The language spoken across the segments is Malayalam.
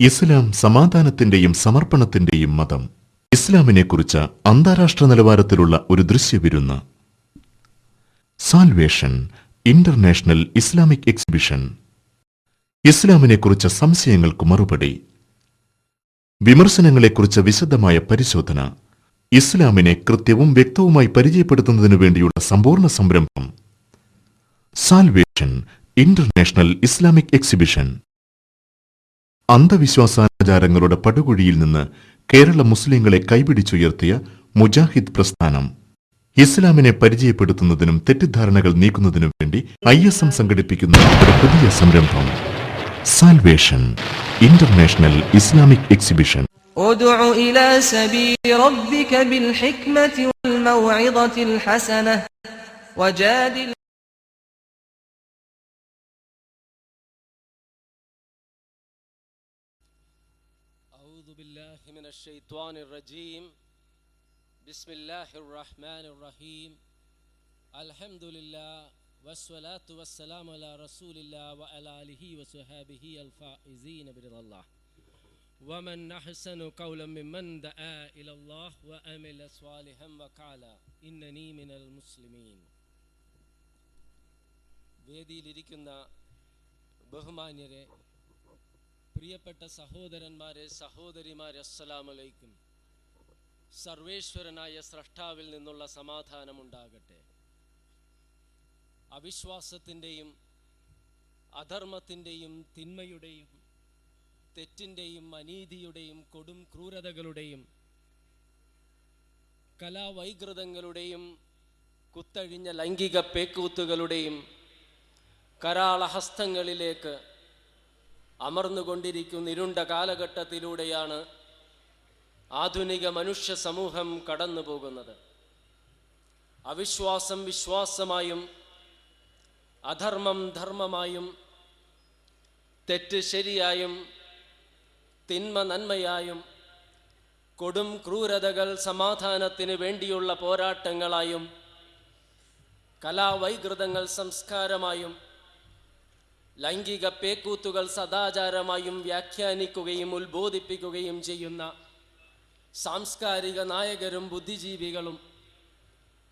ഇസ്ലാം സമാധാനത്തിന്റെയും സമർപ്പണത്തിന്റെയും മതം. ഇസ്ലാമിനെക്കുറിച്ച് അന്താരാഷ്ട്ര നിലവാരത്തിലുള്ള ഒരു ദൃശ്യവിരുന്ന്. Salvation international Islamic exhibition. ഇസ്ലാമിനെക്കുറിച്ച് സംശയങ്ങൾക്ക് മറുപടി. വിമർശനങ്ങളെക്കുറിച്ച് വിശദമായ പരിശോധന. ഇസ്ലാമിനെ കൃത്യവും വ്യക്തവുമായി പരിചയപ്പെടുത്തുന്നതിനു വേണ്ടിയുള്ള സമ്പൂർണ സംരംഭം. സാൽവേഷൻ ഇന്റർനാഷണൽ ഇസ്ലാമിക് എക്സിബിഷൻ അന്ധവിശ്വാസാചാരങ്ങളുടെ പടുകുഴിയിൽ നിന്ന് കേരള മുസ്ലിങ്ങളെ കൈപിടിച്ചുയർത്തിയ മുജാഹിദ് പ്രസ്ഥാനം ഇസ്ലാമിനെ പരിചയപ്പെടുത്തുന്നതിനും തെറ്റിദ്ധാരണകൾ നീക്കുന്നതിനും വേണ്ടി ഐ എസ് എം സംഘടിപ്പിക്കുന്ന ഒരു പുതിയ സംരംഭം സാൽവേഷൻ ഇന്റർനാഷണൽ ഇസ്ലാമിക് എക്സിബിഷൻ ادع إلى سبيل ربك بالحكمة والموعظة الحسنة وجادل الشيطان الرجيم بسم الله الرحمن الرحيم الحمد لله والصلاة والسلام على رسول الله وعلى آله وصحابه الفائزين برضا الله ومن أحسن قولا ممن دعا إلى الله وعمل صالحا وقال إنني من المسلمين വേദിയിലിരിക്കുന്ന ബഹുമാന്യരെ പ്രിയപ്പെട്ട സഹോദരന്മാരെ സഹോദരിമാരെ അസ്സലാമലൈക്കും. സർവേശ്വരനായ സ്രഷ്ടാവിൽ നിന്നുള്ള സമാധാനമുണ്ടാകട്ടെ. അവിശ്വാസത്തിന്റെയും അധർമ്മത്തിന്റെയും തിന്മയുടെയും തെറ്റിന്റെയും അനീതിയുടെയും കൊടും ക്രൂരതകളുടെയും കലാവൈകൃതങ്ങളുടെയും കുത്തഴിഞ്ഞ ലൈംഗിക പേക്കൂത്തുകളുടെയും കരാളഹസ്തങ്ങളിലേക്ക് അമർന്നുകൊണ്ടിരിക്കുന്ന ഇരുണ്ട കാലഘട്ടത്തിലൂടെയാണ് ആധുനിക മനുഷ്യ സമൂഹം കടന്നു പോകുന്നത്. അവിശ്വാസം വിശ്വാസമായും അധർമ്മം ധർമ്മമായും തെറ്റ് ശരിയായും തിന്മ നന്മയായും കൊടും ക്രൂരതകൾ സമാധാനത്തിന് വേണ്ടിയുള്ള പോരാട്ടങ്ങളായും കലാവൈകൃതങ്ങൾ സംസ്കാരമായും ലൈംഗിക പേക്കൂത്തുകൾ സദാചാരമായും വ്യാഖ്യാനിക്കുകയും ഉത്ബോധിപ്പിക്കുകയും ചെയ്യുന്ന സാംസ്കാരിക നായകരും ബുദ്ധിജീവികളും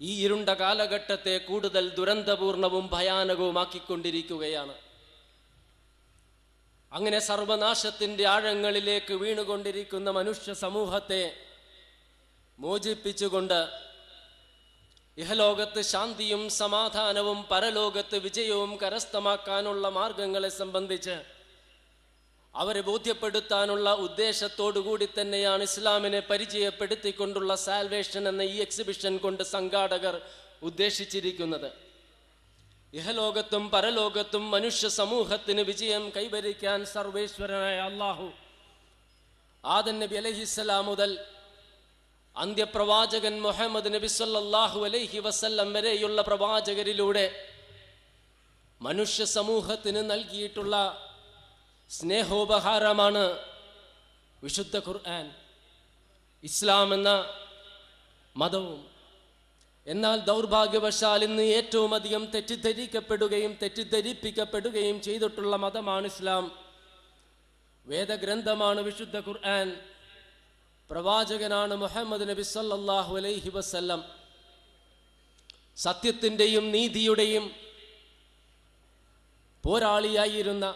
ഈ ഇരുണ്ട കാലഘട്ടത്തെ കൂടുതൽ ദുരന്തപൂർണവും ഭയാനകവുമാക്കിക്കൊണ്ടിരിക്കുകയാണ്. അങ്ങനെ സർവനാശത്തിന്റെ ആഴങ്ങളിലേക്ക് വീണുകൊണ്ടിരിക്കുന്ന മനുഷ്യ സമൂഹത്തെ മോചിപ്പിച്ചുകൊണ്ട് ഇഹലോകത്ത് ശാന്തിയും സമാധാനവും പരലോകത്ത് വിജയവും കരസ്ഥമാക്കാനുള്ള മാർഗങ്ങളെ സംബന്ധിച്ച് അവരെ ബോധ്യപ്പെടുത്താനുള്ള ഉദ്ദേശത്തോടുകൂടി തന്നെയാണ് ഇസ്ലാമിനെ പരിചയപ്പെടുത്തിക്കൊണ്ടുള്ള സാൽവേഷൻ എന്ന ഈ എക്സിബിഷൻ കൊണ്ട് സംഘാടകർ ഉദ്ദേശിച്ചിരിക്കുന്നത്. ഇഹലോകത്തും പരലോകത്തും മനുഷ്യ സമൂഹത്തിന് വിജയം കൈവരിക്കാൻ സർവേശ്വരനായ അള്ളാഹു ആദൻ നബി അലഹിസ്സലാം മുതൽ അന്ത്യപ്രവാചകൻ മുഹമ്മദ് നബി സല്ലാഹു അലൈഹി വസല്ലം വരെയുള്ള പ്രവാചകരിലൂടെ മനുഷ്യ സമൂഹത്തിന് നൽകിയിട്ടുള്ള സ്നേഹോപഹാരമാണ് വിശുദ്ധ ഖുർആൻ ഇസ്ലാം എന്ന മതവും. എന്നാൽ ദൗർഭാഗ്യവശാൽ ഇന്ന് ഏറ്റവും അധികം തെറ്റിദ്ധരിക്കപ്പെടുകയും തെറ്റിദ്ധരിപ്പിക്കപ്പെടുകയും ചെയ്തിട്ടുള്ള മതമാണ് ഇസ്ലാം. വേദഗ്രന്ഥമാണ് വിശുദ്ധ ഖുർആൻ. പ്രവാചകനാണ് മുഹമ്മദ് നബി സല്ലാഹു അലൈഹി വസല്ലം. സത്യത്തിന്റെയും നീതിയുടെയും പോരാളിയായിരുന്ന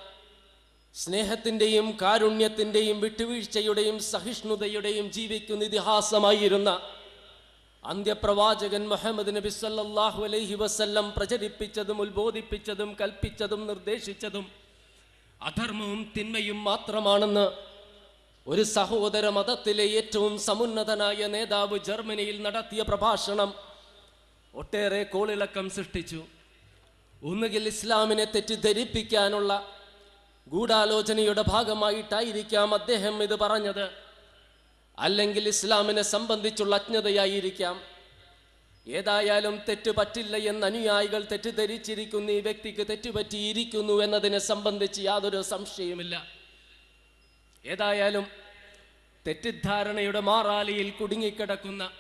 സ്നേഹത്തിന്റെയും കാരുണ്യത്തിന്റെയും വിട്ടുവീഴ്ചയുടെയും സഹിഷ്ണുതയുടെയും ജീവിക്കുന്ന ഇതിഹാസമായിരുന്ന അന്ത്യപ്രവാചകൻ മുഹമ്മദ് നബി സല്ലാഹു അലൈഹി വസ്ല്ലം പ്രചരിപ്പിച്ചതും ഉത്ബോധിപ്പിച്ചതും കൽപ്പിച്ചതും നിർദ്ദേശിച്ചതും അധർമ്മവും തിന്മയും മാത്രമാണെന്ന് ഒരു സഹോദര മതത്തിലെ ഏറ്റവും സമുന്നതനായ നേതാവ് ജർമ്മനിയിൽ നടത്തിയ പ്രഭാഷണം ഒട്ടേറെ കോളിളക്കം സൃഷ്ടിച്ചു. ഒന്നുകിൽ ഇസ്ലാമിനെ തെറ്റിദ്ധരിപ്പിക്കാനുള്ള ഗൂഢാലോചനയുടെ ഭാഗമായിട്ടായിരിക്കാം അദ്ദേഹം ഇത് പറഞ്ഞത്. അല്ലെങ്കിൽ ഇസ്ലാമിനെ സംബന്ധിച്ചുള്ള അജ്ഞതയായിരിക്കാം. ഏതായാലും തെറ്റ് പറ്റില്ല എന്ന് അനുയായികൾ തെറ്റിദ്ധരിച്ചിരിക്കുന്ന ഈ വ്യക്തിക്ക് തെറ്റുപറ്റിയിരിക്കുന്നു എന്നതിനെ സംബന്ധിച്ച് യാതൊരു സംശയവുമില്ല. ഏതായാലും തെറ്റിദ്ധാരണയുടെ മാറാലിയിൽ കുടുങ്ങിക്കിടക്കുന്ന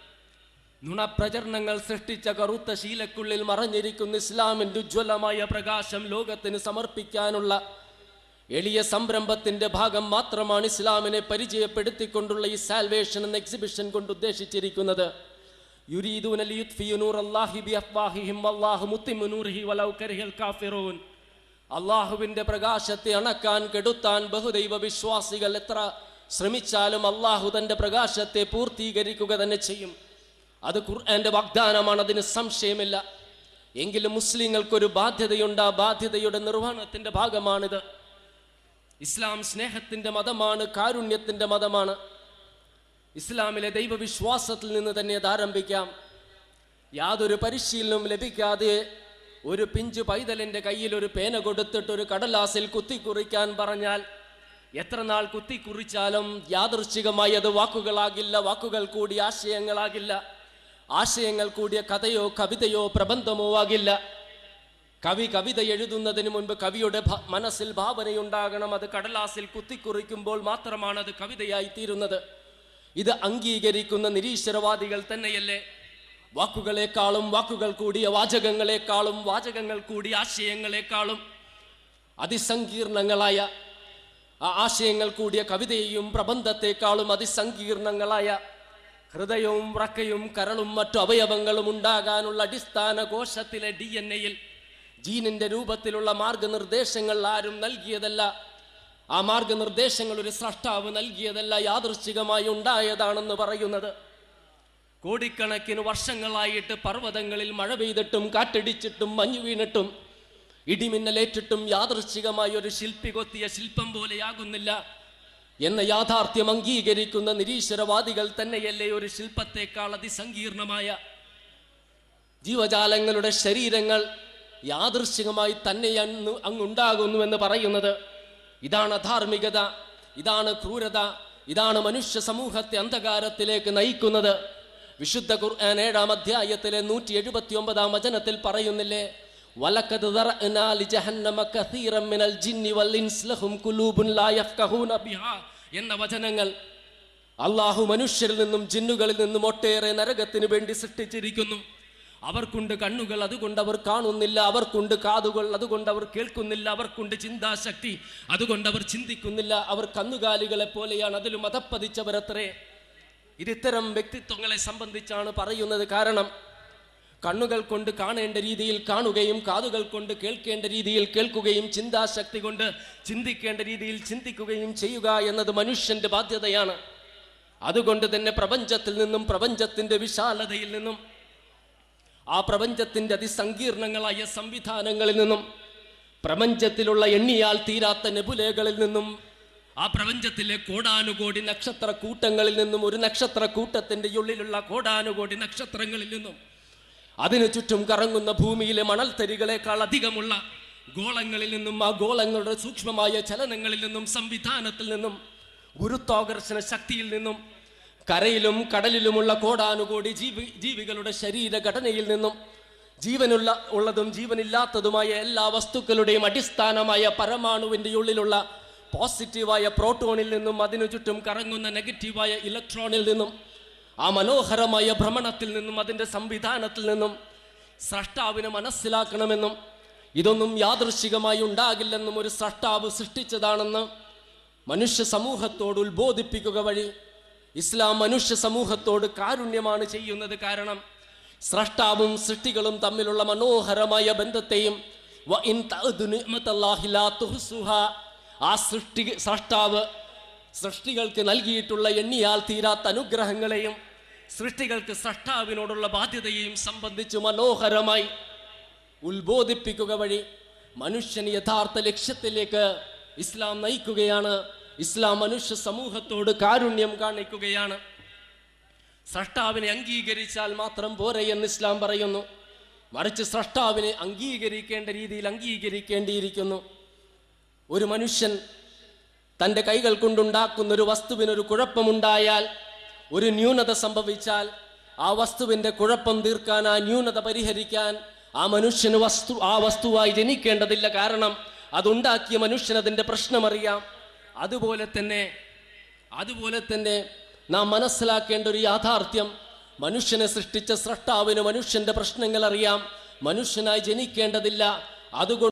നുണപ്രചരണങ്ങൾ സൃഷ്ടിച്ച കറുത്ത ശീലക്കുള്ളിൽ മറഞ്ഞിരിക്കുന്ന ഇസ്ലാമിന്റെ ഉജ്ജ്വലമായ പ്രകാശം ലോകത്തിന് സമർപ്പിക്കാനുള്ള എളിയ സംരംഭത്തിന്റെ ഭാഗം മാത്രമാണ് ഇസ്ലാമിനെ പരിചയപ്പെടുത്തിക്കൊണ്ടുള്ള ഈ സാൽവേഷൻ എന്ന എക്സിബിഷൻ കൊണ്ട് ഉദ്ദേശിച്ചിരിക്കുന്നത്. അള്ളാഹുവിന്റെ പ്രകാശത്തെ അണക്കാൻ കെടുത്താൻ ബഹുദൈവ വിശ്വാസികൾ എത്ര ശ്രമിച്ചാലും അള്ളാഹു തന്റെ പ്രകാശത്തെ പൂർത്തീകരിക്കുക തന്നെ ചെയ്യും. അത് ഖുർആന്റെ വാഗ്ദാനമാണ് അതിന് സംശയമില്ല. എങ്കിലും മുസ്ലിങ്ങൾക്കൊരു ബാധ്യതയുണ്ട് ആ ബാധ്യതയുടെ നിർവഹണത്തിന്റെ ഭാഗമാണിത്. ഇസ്ലാം സ്നേഹത്തിന്റെ മതമാണ് കാരുണ്യത്തിന്റെ മതമാണ്. ഇസ്ലാമിലെ ദൈവവിശ്വാസത്തിൽ നിന്ന് തന്നെ അത് ആരംഭിക്കാം. യാതൊരു പരിശീലനവും ലഭിക്കാതെ ഒരു പിഞ്ചു പൈതലിന്റെ കയ്യിൽ ഒരു പേന കൊടുത്തിട്ട് ഒരു കടലാസിൽ കുത്തിക്കുറിക്കാൻ പറഞ്ഞാൽ എത്ര നാൾ കുത്തിക്കുറിച്ചാലും യാദൃശ്ചികമായി അത് വാക്കുകളാകില്ല വാക്കുകൾ കൂടി ആശയങ്ങളാകില്ല. ആശയങ്ങൾ കൂടിയ കഥയോ കവിതയോ പ്രബന്ധമോ ആകില്ല. കവി കവിത എഴുതുന്നതിന് മുൻപ് കവിയുടെ മനസ്സിൽ ഭാവനയുണ്ടാകണം. അത് കടലാസിൽ കുത്തിക്കുറിക്കുമ്പോൾ മാത്രമാണ് അത് കവിതയായി തീരുന്നത്. ഇത് അംഗീകരിക്കുന്ന നിരീശ്വരവാദികൾ തന്നെയല്ലേ? വാക്കുകളെക്കാളും വാക്കുകൾ കൂടിയ വാചകങ്ങളെക്കാളും വാചകങ്ങൾ കൂടിയ ആശയങ്ങളെക്കാളും അതിസങ്കീർണങ്ങളായ ആശയങ്ങൾ കൂടിയ കവിതയെയും പ്രബന്ധത്തെക്കാളും അതിസങ്കീർണങ്ങളായ ഹൃദയവും വ്രക്കയും കരളും മറ്റു അവയവങ്ങളും ഉണ്ടാകാനുള്ള അടിസ്ഥാന കോശത്തിലെ ഡി എൻ എയിൽ ജീനിന്റെ രൂപത്തിലുള്ള മാർഗനിർദ്ദേശങ്ങൾ ആരും നൽകിയതല്ല. ആ മാർഗനിർദ്ദേശങ്ങൾ ഒരു സ്രഷ്ടാവ് നൽകിയതല്ല യാദൃശ്ചികമായി ഉണ്ടായതാണെന്ന് പറയുന്നത്. കോടിക്കണക്കിന് വർഷങ്ങളായിട്ട് പർവതങ്ങളിൽ മഴ പെയ്തിട്ടും കാറ്റടിച്ചിട്ടും മഞ്ഞു വീണിട്ടും ഇടിമിന്നലേറ്റിട്ടും യാദൃശ്ചികമായി ഒരു ശില്പി കൊത്തിയ ശില്പം പോലെയാകുന്നില്ല എന്ന യാഥാർത്ഥ്യം അംഗീകരിക്കുന്ന നിരീശ്വരവാദികൾ തന്നെയല്ലേ ഒരു ശില്പത്തെക്കാൾ അതിസങ്കീർണമായ? ജീവജാലങ്ങളുടെ ശരീരങ്ങൾ യാദൃശ്ചികമായി തന്നെ അങ്ങുണ്ടാകുന്നു അങ്ങുണ്ടാകുന്നുവെന്ന് പറയുന്നത്. ഇതാണ് അധാർമികത ഇതാണ് ക്രൂരത ഇതാണ് മനുഷ്യ സമൂഹത്തെ അന്ധകാരത്തിലേക്ക് നയിക്കുന്നത്. വിശുദ്ധ ഖുർആൻ ഏഴാം അധ്യായത്തിലെ നൂറ്റി എഴുപത്തി ഒമ്പതാം വചനത്തിൽ പറയുന്നില്ലേ? വലക്കത് ذرأنا لجهنم كثيرا من الجن والإنس لهم قلوب لا يفقهون بها എന്ന വചനങ്ങൾ അള്ളാഹു മനുഷ്യരിൽ നിന്നും ജിന്നുകളിൽ നിന്നും ഒട്ടേറെ നരകത്തിന് വേണ്ടി സൃഷ്ടിച്ചിരിക്കുന്നു അവർക്കുണ്ട് കണ്ണുകൾ അതുകൊണ്ട് അവർ കാണുന്നില്ല അവർക്കുണ്ട് കാതുകൾ അതുകൊണ്ട് അവർ കേൾക്കുന്നില്ല അവർക്കുണ്ട് ചിന്താശക്തി അതുകൊണ്ട് അവർ ചിന്തിക്കുന്നില്ല അവർ കന്നുകാലികളെ പോലെയാണ് അതിലും അതപ്പതിച്ചവരത്രേ ഇത് ഇത്തരം വ്യക്തിത്വങ്ങളെ സംബന്ധിച്ചാണ് പറയുന്നത് കാരണം കണ്ണുകൾ കൊണ്ട് കാണേണ്ട രീതിയിൽ കാണുകയും കാതുകൾ കൊണ്ട് കേൾക്കേണ്ട രീതിയിൽ കേൾക്കുകയും ചിന്താശക്തി കൊണ്ട് ചിന്തിക്കേണ്ട രീതിയിൽ ചിന്തിക്കുകയും ചെയ്യുക എന്നത് മനുഷ്യന്റെ ബാധ്യതയാണ്. അതുകൊണ്ട് തന്നെ പ്രപഞ്ചത്തിൽ നിന്നും പ്രപഞ്ചത്തിന്റെ വിശാലതയിൽ നിന്നും ആ പ്രപഞ്ചത്തിന്റെ അതിസങ്കീർണങ്ങളായ സംവിധാനങ്ങളിൽ നിന്നും പ്രപഞ്ചത്തിലുള്ള എണ്ണിയാൽ തീരാത്ത നെബുലകളിൽ നിന്നും ആ പ്രപഞ്ചത്തിലെ കോടാനുകോടി നക്ഷത്ര കൂട്ടങ്ങളിൽ നിന്നും ഒരു നക്ഷത്ര കൂട്ടത്തിന്റെ ഉള്ളിലുള്ള കോടാനുകോടി നക്ഷത്രങ്ങളിൽ നിന്നും അതിനു ചുറ്റും കറങ്ങുന്ന ഭൂമിയിലെ മണൽത്തരികളെക്കാൾ അധികമുള്ള ഗോളങ്ങളിൽ നിന്നും ആ ഗോളങ്ങളുടെ സൂക്ഷ്മമായ ചലനങ്ങളിൽ നിന്നും സംവിധാനത്തിൽ നിന്നും ഗുരുത്വാകർഷണ ശക്തിയിൽ നിന്നും കരയിലും കടലിലുമുള്ള കോടാനുകോടി ജീവി ജീവികളുടെ ശരീരഘടനയിൽ നിന്നും ജീവനുള്ള ഉള്ളതും ജീവനില്ലാത്തതുമായ എല്ലാ വസ്തുക്കളുടെയും അടിസ്ഥാനമായ പരമാണുവിന്റെ ഉള്ളിലുള്ള പോസിറ്റീവായ പ്രോട്ടോണിൽ നിന്നും അതിനു ചുറ്റും കറങ്ങുന്ന നെഗറ്റീവായ ഇലക്ട്രോണിൽ നിന്നും ആ മനോഹരമായ ഭ്രമണത്തിൽ നിന്നും അതിന്റെ സംവിധാനത്തിൽ നിന്നും സ്രഷ്ടാവിനെ മനസ്സിലാക്കണമെന്നും ഇതൊന്നും യാദൃശികമായി ഉണ്ടാകില്ലെന്നും ഒരു സ്രഷ്ടാവ് സൃഷ്ടിച്ചതാണെന്ന് മനുഷ്യ സമൂഹത്തോട് ഉത്ബോധിപ്പിക്കുക വഴി ഇസ്ലാം മനുഷ്യ സമൂഹത്തോട് കാരുണ്യമാണ് ചെയ്യുന്നത് കാരണം സ്രഷ്ടാവും സൃഷ്ടികളും തമ്മിലുള്ള മനോഹരമായ ബന്ധത്തെയും. ആ സൃഷ്ടി സ്രഷ്ടാവ് സൃഷ്ടികൾക്ക് നൽകിയിട്ടുള്ള എണ്ണിയാൽ തീരാത്ത അനുഗ്രഹങ്ങളെയും സൃഷ്ടികൾക്ക് സൃഷ്ടാവിനോടുള്ള ബാധ്യതയെയും സംബന്ധിച്ച് മനോഹരമായി ഉത്ബോധിപ്പിക്കുക വഴി മനുഷ്യൻ യഥാർത്ഥ ലക്ഷ്യത്തിലേക്ക് ഇസ്ലാം നയിക്കുകയാണ്. ഇസ്ലാം മനുഷ്യ സമൂഹത്തോട് കാരുണ്യം കാണിക്കുകയാണ്. സൃഷ്ടാവിനെ അംഗീകരിച്ചാൽ മാത്രം പോരെ എന്ന് ഇസ്ലാം പറയുന്നു. മറിച്ച് സൃഷ്ടാവിനെ അംഗീകരിക്കേണ്ട രീതിയിൽ അംഗീകരിക്കേണ്ടിയിരിക്കുന്നു. ഒരു മനുഷ്യൻ തന്റെ കൈകൾ കൊണ്ടുണ്ടാക്കുന്ന ഒരു വസ്തുവിനൊരു കുഴപ്പമുണ്ടായാൽ ഒരു ന്യൂനത സംഭവിച്ചാൽ ആ വസ്തുവിന്റെ കുഴപ്പം തീർക്കാൻ ആ ന്യൂനത പരിഹരിക്കാൻ ആ മനുഷ്യന് വസ്തു ആ വസ്തുവായി ജനിക്കേണ്ടതില്ല. കാരണം അതുണ്ടാക്കിയ മനുഷ്യൻ അതിന്റെ പ്രശ്നമറിയാം. അതുപോലെ തന്നെ അതുപോലെ തന്നെ നാം മനസ്സിലാക്കേണ്ട ഒരു യാഥാർത്ഥ്യം. മനുഷ്യനെ സൃഷ്ടിച്ച സ്രഷ്ടാവിന് മനുഷ്യന്റെ പ്രശ്നങ്ങൾ അറിയാം. മനുഷ്യനായി ജനിക്കേണ്ടതില്ല. അതുകൊണ്ട്